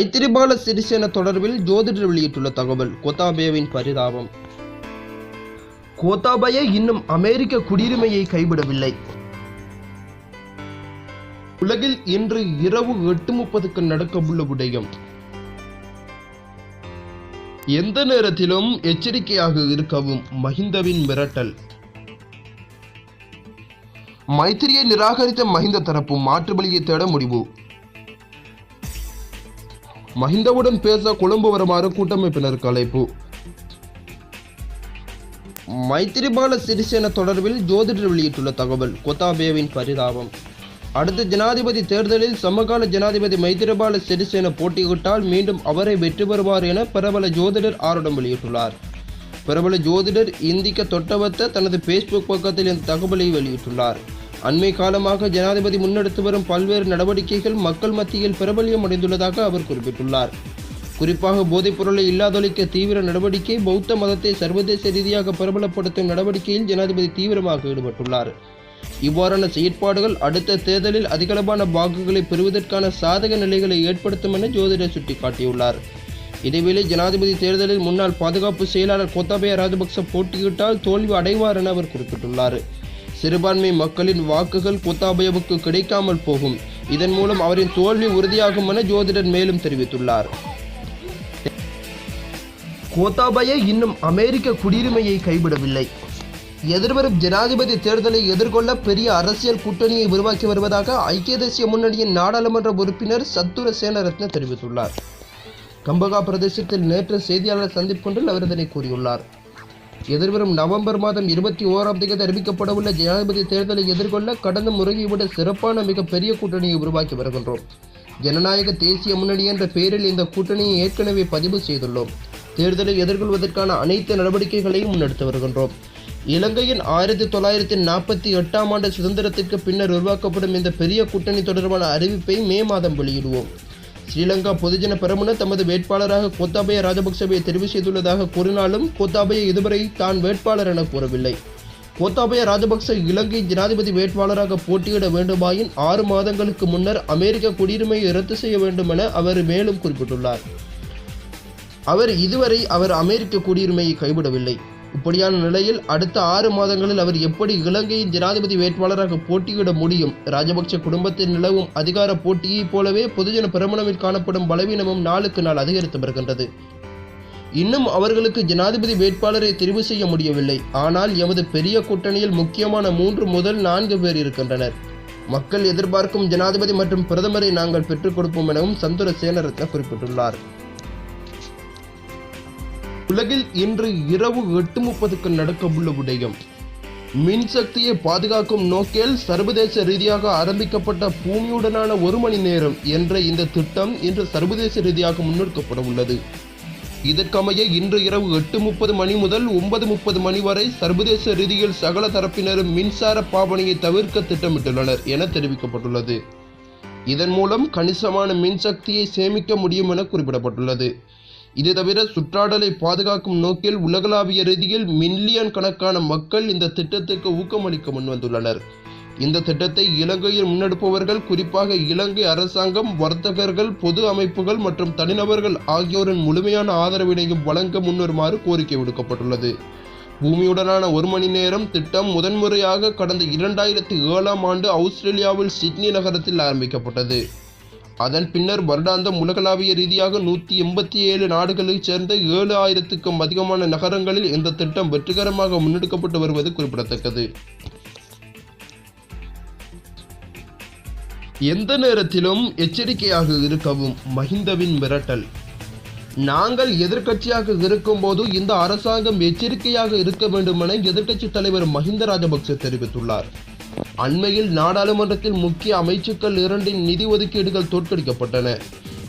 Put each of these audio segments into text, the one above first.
மைத்திரிபால சிறிசேன தொடர்பில் ஜோதிடர் வெளியிட்டுள்ள தகவல் கோத்தாபயவின் பரிதாபம். கோத்தாபய இன்னும் அமெரிக்க குடியுரிமையை கைவிடவில்லை. உலகில் இன்று இரவு எட்டு முப்பதுக்கு நடக்கவுள்ள விடயம். எந்த நேரத்திலும் எச்சரிக்கையாக இருக்கவும் மஹிந்தவின் மிரட்டல். மைத்திரியை நிராகரித்த மஹிந்த தரப்பு மாற்று வழியை தேட முடிவு. மஹிந்தவுடன் பேச கொழும்பு வருமாறு கூட்டமைப்பினருக்கு அழைப்பு. மைத்திரிபால சிறிசேன தொடர்பில் ஜோதிடர் வெளியிட்டுள்ள தகவல் கொத்தாபேவின் பரிதாபம். அடுத்த ஜனாதிபதி தேர்தலில் சமகால ஜனாதிபதி மைத்திரிபால சிறிசேன போட்டியிட்டால் மீண்டும் அவரை வெற்றி பெறுவார் என பிரபல ஜோதிடர் ஆருடம் வெளியிட்டுள்ளார். பிரபல ஜோதிடர் இந்திக்க தொட்டவத்த தனது பேஸ்புக் பக்கத்தில் இந்த தகவலை வெளியிட்டுள்ளார். அண்மை காலமாக ஜனாதிபதி முன்னெடுத்து வரும் பல்வேறு நடவடிக்கைகள் மக்கள் மத்தியில் பிரபல்யம் அடைந்துள்ளதாக அவர் குறிப்பிட்டுள்ளார். குறிப்பாக போதைப் பொருளை இல்லாதொழிக்க தீவிர நடவடிக்கை பௌத்த மதத்தை சர்வதேச ரீதியாக பிரபலப்படுத்தும் நடவடிக்கையில் ஜனாதிபதி தீவிரமாக ஈடுபட்டுள்ளார். இவ்வாறான செயற்பாடுகள் அடுத்த தேர்தலில் அதிகளவான வாக்குகளை பெறுவதற்கான சாதக நிலைகளை ஏற்படுத்தும் என ஜோதிடர் சுட்டிக்காட்டியுள்ளார். இதேவேளை ஜனாதிபதி தேர்தலில் முன்னாள் பாதுகாப்பு செயலாளர் கோத்தாபய ராஜபக்ச போட்டியிட்டால் தோல்வி அடைவார் என அவர் குறிப்பிட்டுள்ளார். சிறுபான்மை மக்களின் வாக்குகள் கோத்தாபயவுக்கு கிடைக்காமல் போகும். இதன் மூலம் அவரின் தோல்வி உறுதியாகும் என ஜோதிடர் மேலும் தெரிவித்துள்ளார். கோத்தாபய இன்னும் அமெரிக்க குடியுரிமையை கைவிடவில்லை. எதிர்வரும் ஜனாதிபதி தேர்தலை எதிர்கொள்ள பெரிய அரசியல் கூட்டணியை உருவாக்கி வருவதாக ஐக்கிய தேசிய முன்னணியின் நாடாளுமன்ற உறுப்பினர் சத்துர சேனரத்ன தெரிவித்துள்ளார். கம்பகா பிரதேசத்தில் நேற்று செய்தியாளர் சந்திப்பொன்றில் அவர் இதனை கூறியுள்ளார். எதிர்வரும் நவம்பர் மாதம் இருபத்தி ஓராம் தேதி அறிவிக்கப்படவுள்ள ஜனாதிபதி தேர்தலை எதிர்கொள்ள கடந்த முறையை விட சிறப்பான மிகப்பெரிய கூட்டணியை உருவாக்கி வருகின்றோம். ஜனநாயக தேசிய முன்னணி என்ற பெயரில் இந்த கூட்டணியை ஏற்கனவே பதிவு செய்துள்ளோம். தேர்தலை எதிர்கொள்வதற்கான அனைத்து நடவடிக்கைகளையும் முன்னெடுத்து வருகின்றோம். இலங்கையின் ஆயிரத்தி தொள்ளாயிரத்தி நாற்பத்தி எட்டாம் ஆண்டு சுதந்திரத்திற்கு பின்னர் உருவாக்கப்படும் இந்த பெரிய கூட்டணி தொடர்பான அறிவிப்பை மே மாதம் வெளியிடுவோம். ஸ்ரீலங்கா பொதுஜன பெரமுன தமது வேட்பாளராக கோத்தாபய ராஜபக்சவை தெரிவு செய்துள்ளதாக கூறினாலும் கோத்தாபய இதுவரை தான் வேட்பாளர் என கூறவில்லை. கோத்தாபய ராஜபக்ச இலங்கை ஜனாதிபதி வேட்பாளராக போட்டியிட வேண்டுமாயின் ஆறு மாதங்களுக்கு முன்னர் அமெரிக்க குடியுரிமையை ரத்து செய்ய வேண்டும் என அவர் மேலும் குறிப்பிட்டுள்ளார். அவர் இதுவரை அவர் அமெரிக்க குடியுரிமையை கைவிடவில்லை. இப்படியான நிலையில் அடுத்த ஆறு மாதங்களில் அவர் எப்படி இலங்கையின் ஜனாதிபதி வேட்பாளராக போட்டியிட முடியும்? ராஜபக்ச குடும்பத்தில் நிலவும் அதிகார போட்டியைப் போலவே பொதுஜன பிரமணமில் காணப்படும் பலவீனமும் நாளுக்கு நாள் அதிகரித்து வருகின்றது. இன்னும் அவர்களுக்கு ஜனாதிபதி வேட்பாளரை தெரிவு செய்ய முடியவில்லை. ஆனால் எமது பெரிய கூட்டணியில் முக்கியமான மூன்று முதல் நான்கு பேர் இருக்கின்றனர். மக்கள் எதிர்பார்க்கும் ஜனாதிபதி மற்றும் பிரதமரை நாங்கள் பெற்றுக் கொடுப்போம் எனவும் சந்துர சேனரத்ன குறிப்பிட்டுள்ளார். உலகில் இன்று இரவு எட்டு முப்பதுக்கு நடக்கவுள்ள விடயம் மின்சக்தியை பாதுகாக்கும் நோக்கில் சர்வதேச ரீதியாக ஆரம்பிக்கப்பட்ட பூமியுடனான ஒரு மணி நேரம் என்ற இந்த திட்டம் இன்று சர்வதேச ரீதியாக முன்னெடுக்கப்பட உள்ளது. இதற்கமைய இன்று இரவு எட்டு முப்பது மணி முதல் ஒன்பது முப்பது மணி வரை சர்வதேச ரீதியில் சகல தரப்பினரும் மின்சார பாவனையை தவிர்க்க திட்டமிட்டுள்ளனர் என தெரிவிக்கப்பட்டுள்ளது. இதன் மூலம் கணிசமான மின்சக்தியை சேமிக்க முடியும் என குறிப்பிடப்பட்டுள்ளது. இது தவிர சுற்றாடலை பாதுகாக்கும் நோக்கில் உலகளாவிய ரீதியில் மில்லியன் கணக்கான மக்கள் இந்த திட்டத்துக்கு ஊக்கமளிக்க முன்வந்துள்ளனர். இந்த திட்டத்தை இலங்கையில் முன்னெடுப்பவர்கள் குறிப்பாக இலங்கை அரசாங்கம் வர்த்தகர்கள் பொது அமைப்புகள் மற்றும் தனிநபர்கள் ஆகியோரின் முழுமையான ஆதரவினையும் வழங்க முன்வருமாறு கோரிக்கை விடுக்கப்பட்டுள்ளது. பூமியுடனான ஒரு மணி நேரம் திட்டம் முதன்முறையாக கடந்த இரண்டாயிரத்தி ஏழாம் ஆண்டு ஆஸ்திரேலியாவில் சிட்னி நகரத்தில் ஆரம்பிக்கப்பட்டது. அதன் பின்னர் வருடாந்தம் உலகளாவிய ரீதியாக நூற்றி எண்பத்தி ஏழு நாடுகளைச் சேர்ந்த ஏழு ஆயிரத்துக்கும் அதிகமான நகரங்களில் இந்த திட்டம் வெற்றிகரமாக முன்னெடுக்கப்பட்டு வருவது குறிப்பிடத்தக்கது. எந்த நேரத்திலும் எச்சரிக்கையாக இருக்கவும் மஹிந்தவின் மிரட்டல். நாங்கள் எதிர்க்கட்சியாக இருக்கும்போது இந்த அரசாங்கம் எச்சரிக்கையாக இருக்க வேண்டுமென எதிர்க்கட்சி தலைவர் மஹிந்த ராஜபக்ச தெரிவித்துள்ளார். அண்மையில் நாடாளுமன்றத்தில் முக்கிய அமைச்சுக்கள் இரண்டின் நிதி ஒதுக்கீடுகள் தோற்கடிக்கப்பட்டன.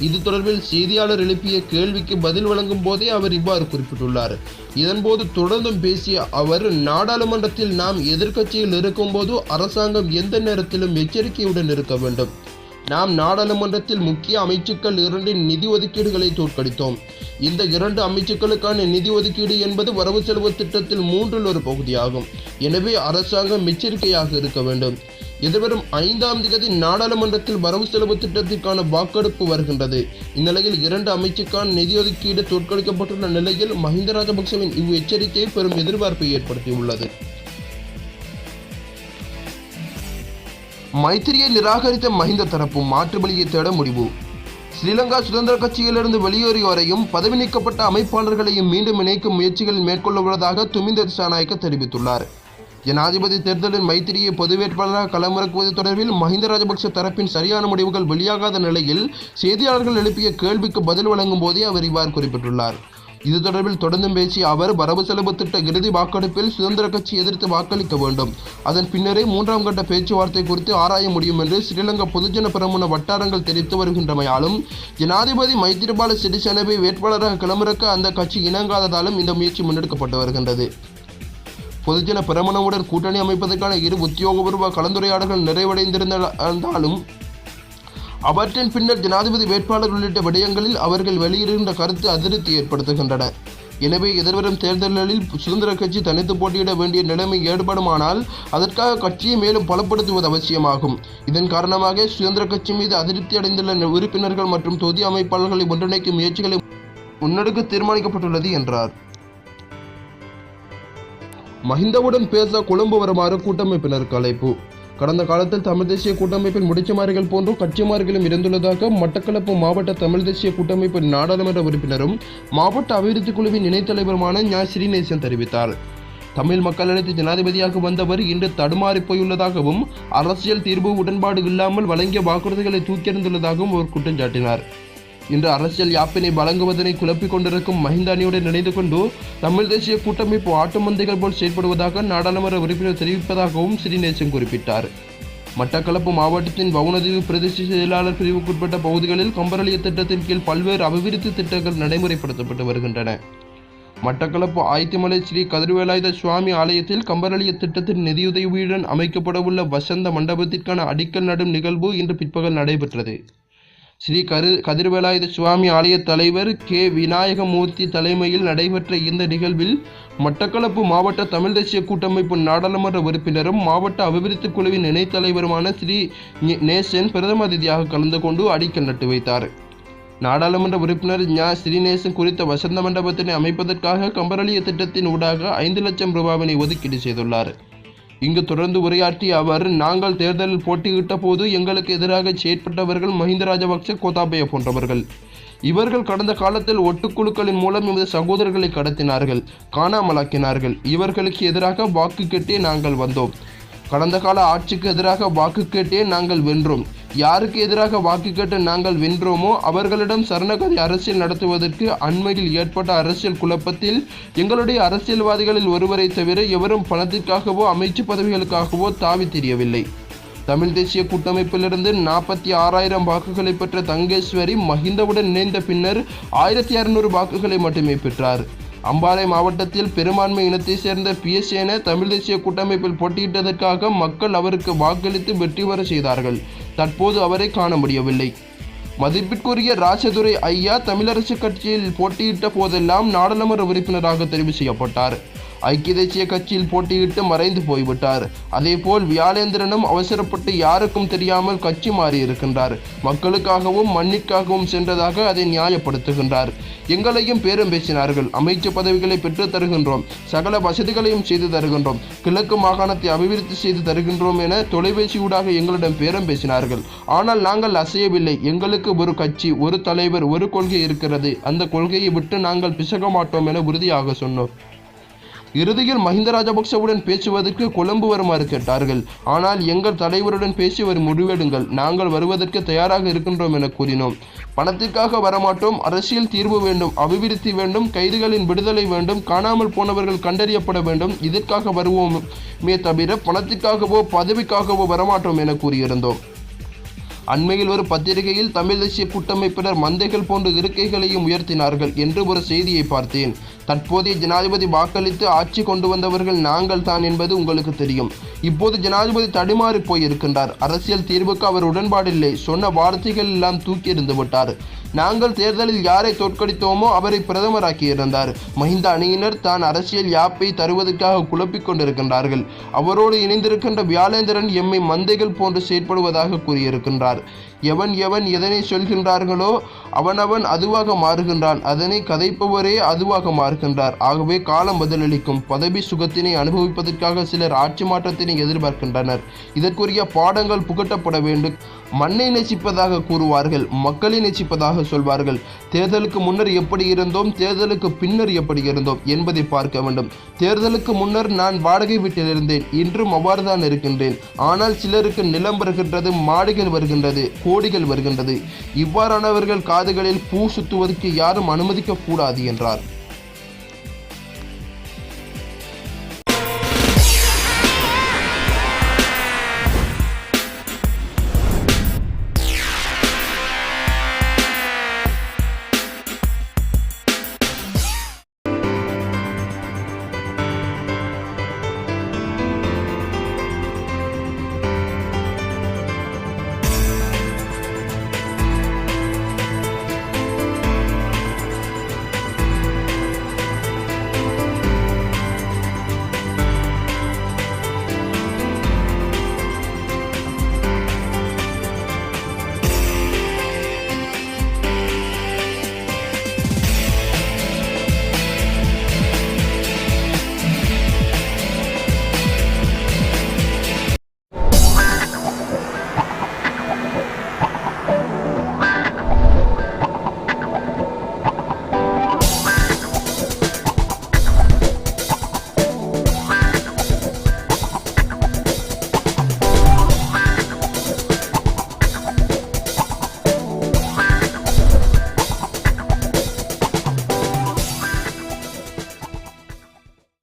இது தொடர்பில் செய்தியாளர் எழுப்பிய கேள்விக்கு பதில் வழங்கும் போதே அவர் இவ்வாறு குறிப்பிட்டுள்ளார். இதன்போது தொடர்ந்தும் பேசிய அவர் நாடாளுமன்றத்தில் நாம் எதிர்க்கட்சியில் இருக்கும்போது அரசாங்கம் எந்த நேரத்திலும் எச்சரிக்கையுடன் இருக்க வேண்டும். நாம் நாடாளுமன்றத்தில் முக்கிய அமைச்சுக்கள் இரண்டின் நிதி ஒதுக்கீடுகளை தோற்கடித்தோம். இந்த இரண்டு அமைச்சுக்களுக்கான நிதி ஒதுக்கீடு என்பது வரவு செலவு திட்டத்தில் மூன்றில் ஒரு பகுதியாகும். எனவே அரசாங்கம் எச்சரிக்கையாக இருக்க வேண்டும். எதிர்வரும் ஐந்தாம் தேதி நாடாளுமன்றத்தில் வரவு செலவு திட்டத்திற்கான வாக்கெடுப்பு வருகின்றது. இந்நிலையில் இரண்டு அமைச்சுக்கான நிதி ஒதுக்கீடு தோற்கடிக்கப்பட்டுள்ள நிலையில் மஹிந்த ராஜபக்சவின் இவ் எச்சரிக்கை பெரும் எதிர்பார்ப்பை ஏற்படுத்தியுள்ளது. மைத்திரியை நிராகரித்த மஹிந்த தரப்பு மாற்று வழியை தேட முடிவு. ஸ்ரீலங்கா சுதந்திர கட்சியிலிருந்து வெளியேறியோரையும் பதவி நீக்கப்பட்ட அமைப்பாளர்களையும் மீண்டும் இணைக்கும் முயற்சிகளில் மேற்கொள்ள உள்ளதாக துமிந்த திசாநாயக்க தெரிவித்துள்ளார். ஜனாதிபதி தேர்தலில் மைத்திரியை பொது வேட்பாளராக களமிறக்குவது தொடர்பில் மஹிந்த ராஜபக்ஷ தரப்பின் சரியான முடிவுகள் வெளியாகாத நிலையில் செய்தியாளர்கள் எழுப்பிய கேள்விக்கு பதில் வழங்கும் போதே அவர் இவ்வாறு குறிப்பிட்டுள்ளார். இது தொடர்பில் தொடர்ந்தும் பேசிய அவர் வரவு செலவு திட்ட இறுதி வாக்கெடுப்பில் சுதந்திர கட்சி எதிர்த்து வாக்களிக்க வேண்டும். அதன் பின்னரே மூன்றாம் கட்ட பேச்சுவார்த்தை குறித்து ஆராய முடியும் என்று ஸ்ரீலங்கா பொதுஜன பெரமுன வட்டாரங்கள் தெரிவித்து வருகின்றமையாலும் ஜனாதிபதி மைத்திரிபால சிறிசேனவை வேட்பாளராக களமிறக்க அந்த கட்சி இணங்காததாலும் இந்த முயற்சி முன்னெடுக்கப்பட்டு வருகின்றது. பொதுஜன பிரமணவுடன் கூட்டணி அமைப்பதற்கான இரு உத்தியோகபூர்வ கலந்துரையாடல்கள் நிறைவடைந்திருந்தாலும் அவற்றின் பின்னர் ஜனாதிபதி வேட்பாளர் உள்ளிட்ட விடயங்களில் அவர்கள் வெளியிடுகின்ற கருத்து அதிருப்தி ஏற்படுத்துகின்றன. எனவே எதிர்வரும் தேர்தல்களில் சுதந்திர கட்சி தனித்து போட்டியிட வேண்டிய நிலைமை ஏற்படுமானால் அதற்காக கட்சியை மேலும் பலப்படுத்துவது அவசியமாகும். இதன் காரணமாக சுதந்திர கட்சி மீது அதிருப்தி அடைந்துள்ள உறுப்பினர்கள் மற்றும் தொகுதி அமைப்பாளர்களை ஒன்றிணைக்கும் முயற்சிகளை முன்னெடுக்க தீர்மானிக்கப்பட்டுள்ளது என்றார். மஹிந்தவுடன் பேச கொழும்பு வருமாறு கூட்டமைப்பினருக்கு அழைப்பு கடந்த காலத்தில் தமிழ் தேசிய கூட்டமைப்பில் முடிச்சுமாறிகள் போன்றும் கட்சிமார்களும் இருந்துள்ளதாக மட்டக்களப்பு மாவட்ட தமிழ் தேசிய கூட்டமைப்பின் நாடாளுமன்ற உறுப்பினரும் மாவட்ட அபிவிருத்தி குழுவின் இணைத்தலைவருமான ஞா. ஸ்ரீநேசன் தெரிவித்தார். தமிழ் மக்கள் ஜனாதிபதியாக வந்தவர் இன்று தடுமாறி போயுள்ளதாகவும் அரசியல் தீர்வு உடன்பாடு இல்லாமல் வழங்கிய வாக்குறுதிகளை தூக்கியறிந்துள்ளதாகவும் அவர் குற்றம் சாட்டினார். இன்று அரசியல் யாப்பினை வழங்குவதனை குழப்பிக் கொண்டிருக்கும் மஹிந்த அணியுடன் இணைந்து கொண்டு தமிழ் தேசிய கூட்டமைப்பு ஆட்டுமந்தைகள் போல் செயல்படுவதாக நாடாளுமன்ற உறுப்பினர் தெரிவிப்பதாகவும் சிறிநேசன் குறிப்பிட்டார். மட்டக்களப்பு மாவட்டத்தின் வவுனதீவு பிரதேச செயலாளர் பிரிவுக்குட்பட்ட பகுதிகளில் கம்பரளிய திட்டத்தின் கீழ் பல்வேறு அபிவிருத்தி திட்டங்கள் நடைமுறைப்படுத்தப்பட்டு வருகின்றன. மட்டக்களப்பு ஆயத்திமலை ஸ்ரீ கதிர்வேலாயுத சுவாமி ஆலயத்தில் கம்பரளிய திட்டத்தின் நிதியுதவியுடன் அமைக்கப்படவுள்ள வசந்த மண்டபத்திற்கான அடிக்கல் நடும் நிகழ்வு இன்று பிற்பகல் நடைபெற்றது. ஸ்ரீ கரு கதிர்வேலாயுத சுவாமி ஆலய தலைவர் கே. விநாயகமூர்த்தி தலைமையில் நடைபெற்ற இந்த நிகழ்வில் மட்டக்களப்பு மாவட்ட தமிழ் தேசிய கூட்டமைப்பு நாடாளுமன்ற உறுப்பினரும் மாவட்ட அபிவிருத்தி குழுவின் இணைத்தலைவருமான ஸ்ரீ நேசன் பிரதம அதிதியாக கலந்து கொண்டு அடிக்கல் நட்டு வைத்தார். நாடாளுமன்ற உறுப்பினர் ஞா. ஸ்ரீநேசன் குறித்த வசந்த மண்டபத்தினை அமைப்பதற்காக கம்பரளிய திட்டத்தின் ஊடாக ஐந்து லட்சம் ரூபாவினை ஒதுக்கீடு செய்துள்ளார். இங்கு தொடர்ந்து உரையாற்றிய அவர் நாங்கள் தேர்தலில் போட்டியிட்ட போது எங்களுக்கு எதிராக செயற்பட்டவர்கள் மஹிந்த ராஜபக்ச கோத்தாபய போன்றவர்கள். இவர்கள் கடந்த காலத்தில் ஒட்டுக்குழுக்களின் மூலம் எமது சகோதரர்களை கடத்தினார்கள் காணாமலாக்கினார்கள். இவர்களுக்கு எதிராக வாக்கு கேட்டே நாங்கள் வந்தோம். கடந்த கால ஆட்சிக்கு எதிராக வாக்கு கேட்டே நாங்கள் வென்றோம். யாருக்கு எதிராக வாக்கு கேட்டு நாங்கள் வென்றோமோ அவர்களிடம் சரணகதி அரசியல் நடத்துவதற்கு அண்மையில் ஏற்பட்ட அரசியல் குழப்பத்தில் எங்களுடைய அரசியல்வாதிகளில் ஒருவரை தவிர எவரும் பணத்திற்காகவோ அமைச்சு பதவிகளுக்காகவோ தாவி தெரியவில்லை. தமிழ் தேசிய கூட்டமைப்பிலிருந்து நாற்பத்தி ஆறாயிரம் வாக்குகளை பெற்ற தங்கேஸ்வரி மஹிந்தவுடன் இணைந்த பின்னர் ஆயிரத்தி அறுநூறு வாக்குகளை மட்டுமே பெற்றார். அம்பாறை மாவட்டத்தில் பெரும்பான்மை இனத்தைச் சேர்ந்த பிஎஸ்என தமிழ் தேசிய கூட்டமைப்பில் போட்டியிட்டதற்காக மக்கள் அவருக்கு வாக்களித்து வெற்றி பெற செய்தார்கள். தற்போது அவரை காண முடியவில்லை. மதிப்பிற்குரிய ராசதுரை ஐயா தமிழரசு கட்சியில் போட்டியிட்ட போதெல்லாம் நாடாளுமன்ற உறுப்பினராக தெரிவு செய்யப்பட்டார். ஐக்கிய தேசிய கட்சியில் போட்டியிட்டு மறைந்து போய்விட்டார். அதேபோல் வியாழேந்திரனும் அவசரப்பட்டு யாருக்கும் தெரியாமல் கட்சி மாறி இருக்கின்றார் மக்களுக்காகவும் மண்ணிற்காகவும் சென்றதாக அதை நியாயப்படுத்துகின்றார். எங்களையும் பேரம் பேசினார்கள். அமைச்சு பதவிகளை பெற்று தருகின்றோம். சகல வசதிகளையும் செய்து தருகின்றோம். கிழக்கு மாகாணத்தை அபிவிருத்தி செய்து தருகின்றோம் என தொலைபேசி ஊடாக எங்களிடம் பேரம் பேசினார்கள். ஆனால் நாங்கள் அசையவில்லை. எங்களுக்கு ஒரு கட்சி ஒரு தலைவர் ஒரு கொள்கை இருக்கிறது. அந்த கொள்கையை விட்டு நாங்கள் பிசக மாட்டோம் என உறுதியாக சொன்னோம். இறுதியில் மஹிந்த ராஜபக்சவுடன் பேசுவதற்கு கொழும்பு வருமாறு கேட்டார்கள். ஆனால் எங்கள் தலைவருடன் பேசி ஒரு முடிவெடுங்கள். நாங்கள் வருவதற்கு தயாராக இருக்கின்றோம் என கூறினோம். பணத்திற்காக வரமாட்டோம். அரசியல் தீர்வு வேண்டும். அபிவிருத்தி வேண்டும். கைதிகளின் விடுதலை வேண்டும். காணாமல் போனவர்கள் கண்டறியப்பட வேண்டும். இதற்காக வருவோமே தவிர பணத்திற்காகவோ பதவிக்காகவோ வரமாட்டோம் என கூறியிருந்தோம். அண்மையில் ஒரு பத்திரிகையில் தமிழ் தேசிய கூட்டமைப்பினர் மந்தைகள் போன்ற இருக்கைகளையும் உயர்த்தினார்கள் என்று ஒரு செய்தியை பார்த்தேன். தற்போதைய ஜனாதிபதி வாக்களித்து ஆட்சி கொண்டு வந்தவர்கள் நாங்கள் தான் என்பது உங்களுக்கு தெரியும். இப்போது ஜனாதிபதி தடுமாறி போயிருக்கின்றார். அரசியல் தீர்வுக்கு அவர் உடன்பாடில்லை. சொன்ன வார்த்தைகள் எல்லாம் தூக்கி இருந்து விட்டார். நாங்கள் தேர்தலில் யாரை தோற்கடித்தோமோ அவரை பிரதமராக்கியிருந்தார் மஹிந்த அணியினர் தான் அரசியல் யாப்பை தருவதற்காக குழப்பிக் கொண்டிருக்கின்றார்கள். அவரோடு இணைந்திருக்கின்ற வியாழேந்திரன் எம்மை மந்தைகள் போன்று செயற்படுவதாக கூறியிருக்கின்றார். எவன் எவன் எதனை சொல்கின்றார்களோ அவனவன் அதுவாக மாறுகின்றான். அதனை கதைப்பவரே அதுவாக மாறுகின்றார். ஆகவே காலம் பதிலளிக்கும். பதவி சுகத்தினை அனுபவிப்பதற்காக சிலர் ஆட்சி மாற்றத்தினை எதிர்பார்க்கின்றனர். இதற்குரிய பாடங்கள் புகட்டப்பட வேண்டும். மண்ணை நேசிப்பதாக கூறுவார்கள். மக்களை நேசிப்பதாக சொல்வார்கள். தேர்தலுக்கு முன்னர் எப்படி இருந்தோம்? தேர்தலுக்கு பின்னர் எப்படி இருந்தோம்? என்பதை பார்க்க வேண்டும். தேர்தலுக்கு முன்னர் நான் வாடகை வீட்டில் இருந்தேன். இன்றும் அவ்வாறுதான் இருக்கின்றேன். ஆனால் சிலருக்கு நிலம் வருகின்றது மாடுகள் வருகின்றது கோடிகள் வருகின்றது. இவ்வாறானவர்கள் காதுகளில் பூ சுத்துவதற்கு யாரும் அனுமதிக்க கூடாது என்றார்.